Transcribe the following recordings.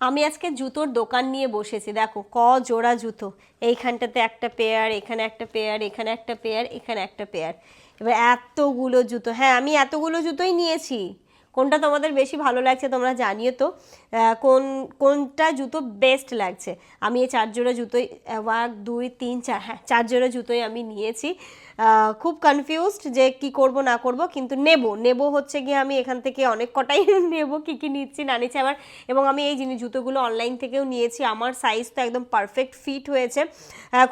আমি আজকে জুতোর দোকান নিয়ে বসেছি, দেখো, ক জোড়া জুতো। এইখানটাতে একটা পেয়ার এখানে একটা পেয়ার এখানে একটা পেয়ার এখানে একটা পেয়ার এবার এতগুলো জুতো হ্যাঁ আমি এতগুলো জুতোই নিয়েছি। কোনটা তোমাদের বেশি ভালো লাগছে তোমরা জানিও তো। কোন, কোনটা জুতো বেস্ট লাগছে? আমি এই চার জোড়া জুতোই এক দুই, তিন, চার হ্যাঁ চার জোড়া জুতোই আমি নিয়েছি। খুব কনফিউজড যে কি করব, না করব, কিন্তু নেব। নেব হচ্ছে গিয়ে আমি এখান থেকে অনেক কটাই নেব, কি কি নিচ্ছি, না নিচ্ছি আবার এবং আমি এই জিনিস, জুতোগুলো অনলাইন থেকেও নিয়েছি। আমার সাইজ তো একদম পারফেক্ট ফিট হয়েছে।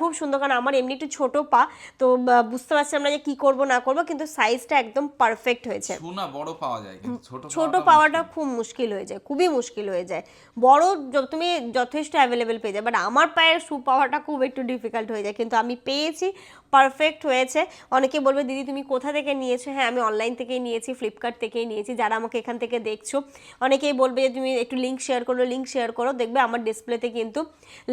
খুব সুন্দর, কারণ আমার এমনি একটু ছোট পা, তো বুঝতে পারছি না যে কি করব, না করব, কিন্তু সাইজটা একদম পারফেক্ট হয়েছে। বড় পাওয়া যায় ছোট পাওয়াটা খুব মুশকিল হয়ে যায় খুবই মুশকিল হয়ে যায়। বড় তুমি যথেষ্ট অ্যাভেলেবেল পেয়ে যাবে বাট আমার পায়ের শু পাওয়াটা খুব একটু ডিফিকাল্ট হয়ে যায়। কিন্তু আমি পেয়েছি পারফেক্ট হয়েছে। অনেকে বলবে দিদি তুমি কোথা থেকে নিয়েছো? হ্যাঁ আমি অনলাইন থেকেই নিয়েছি ফ্লিপকার্ট থেকেই নিয়েছি যারা আমাকে এখান থেকে দেখছ। অনেকেই বলবে যে তুমি একটু লিঙ্ক শেয়ার করো লিঙ্ক শেয়ার করো। দেখবে আমার ডিসপ্লেতে কিন্তু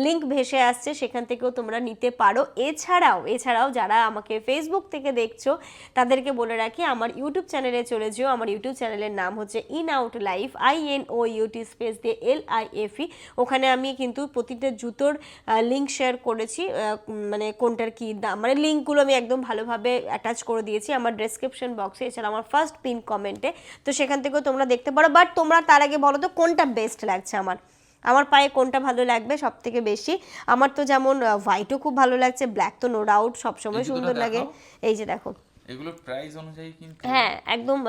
লিঙ্ক ভেসে আসছে সেখান থেকেও তোমরা নিতে পারো। এছাড়াও এছাড়াও যারা আমাকে ফেসবুক থেকে দেখছ তাদেরকে বলে রাখি আমার ইউটিউব চ্যানেলে চলে যেও। আমার ইউটিউব চ্যানেলের নাম হচ্ছে in out life I N O U T space দিয়ে এল আই এফ ই ওখানে আমি কিন্তু প্রতিটা জুতোর লিঙ্ক শেয়ার করেছি মানে কোনটার কি দাম মানে লিঙ্কগুলো আমি একদম ভালোভাবে অ্যাটাচ করে দিয়েছি আমার ডেসক্রিপশন বক্সে এছাড়া আমার ফার্স্ট পিন কমেন্টে তো সেখান থেকেও তোমরা দেখতে পারো বাট তোমরা তার আগে বলো তো কোনটা বেস্ট লাগছে আমার? আমার পায়ে কোনটা ভালো লাগবে সব থেকে বেশি? আমার তো যেমন হোয়াইটও খুব ভালো লাগছে ব্ল্যাক তো নো ডাউট সবসময় সুন্দর লাগে। এই যে দেখো। এগুলো প্রাইস অনুযায়ী কিন্তু হ্যাঁ একদম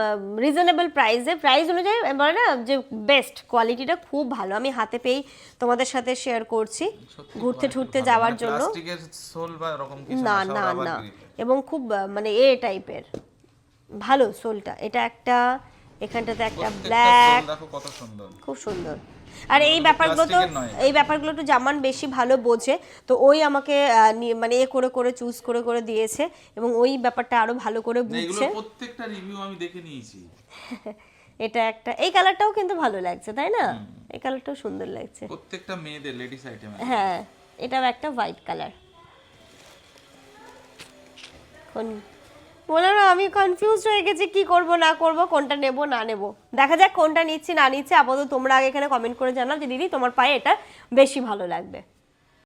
রিজনেবল প্রাইসে প্রাইস অনুযায়ী বলে না যে বেস্ট কোয়ালিটিটা খুব ভালো। আমি হাতে পেয়েই তোমাদের সাথে শেয়ার করছি ঘুরতে ঠুরতে যাওয়ার মানে জন্য। প্লাস্টিকের সোল বা এরকম কিছু না না না এবং খুব মানে এ টাইপের ভালো সোলটা এটা একটা এখানটাতে একটা ব্ল্যাক দেখো কত সুন্দর। খুব সুন্দর। আর এই ব্যাপারগুলো তো এই ব্যাপারগুলো তো জামান বেশি ভালো বোঝে। তো ওই আমাকে মানে এ করে করে চুজ করে করে দিয়েছে এবং ওই ব্যাপারটা আরও ভালো করে বুঝছে। প্রত্যেকটা রিভিউ আমি দেখে নিয়েছি। এটা একটা এই কালারটাও কিন্তু ভালো লাগছে তাই না? এই কালারটাও সুন্দর লাগছে। প্রত্যেকটা মেয়েদের লেডিস আইটেম হ্যাঁ এটাও একটা হোয়াইট কালার কোন বলো না, আমি কনফিউজ হয়ে গেছি, কি করব, না করব, কোনটা নেব, না নেব। দেখা যাক কোনটা নিচ্ছি, না নিচ্ছি। আপাতত তোমরা আগে এখানে কমেন্ট করে জানাও যে, দিদি, তোমার পায়ে এটা বেশি ভালো লাগবে।